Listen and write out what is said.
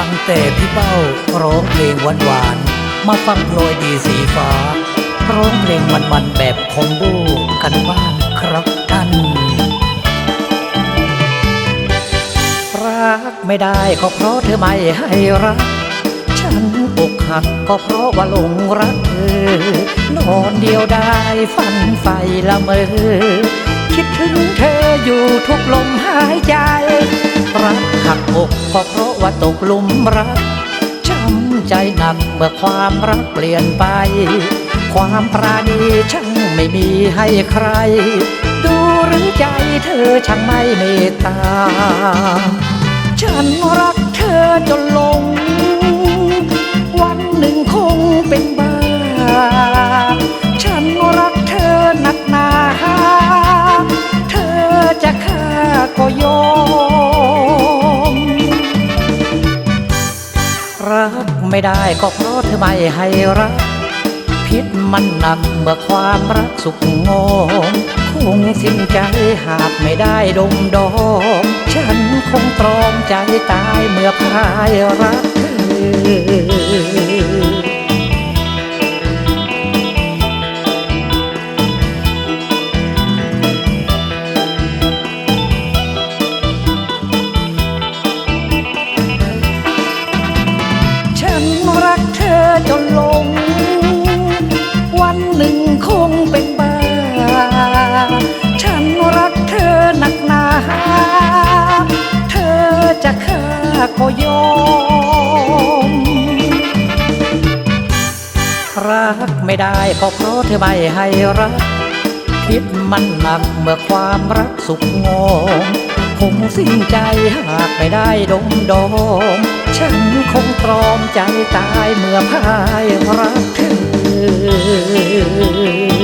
ังแต่พี่เป้าร้องเพลงหวานๆมาฟังโปรยดีสีฟ้า ร้องเพลงมันๆแบบคอมโบกันบ้างครับท่านรักไม่ได้ก็เพราะเธอไม่ให้รัก ฉันอกหักก็เพราะว่าหลงรักเธอนอนเดียวได้ฝันไฟละเมอคิดถึงเธออยู่ทุกลมหายใจ หักอกเพราะเพราะว่าตกหลุมรักช้ำใจหนักเมื่อความรักเปลี่ยนไป ความปราณีช่างไม่มีให้ใคร ดูหรือใจเธอช่างไม่เมตตา ฉันรักเธอจนลง รักไม่ได้ก็เพราะเธอไม่ให้รัก พิษมันหนักเมื่อความรักสุกงอมคงสิ้นใจหากไม่ได้ดมดอมฉันคงตรอมใจตายเมื่อพายรักเธอ ก็ยอม รักไม่ได้ก็เพราะเธอไม่ให้รัก คิดมันหนักเมื่อความรักสุกงอมคงสิ้นใจหากไม่ได้ดมดอมฉันคงตรอมใจตายเมื่อพายรักเธอ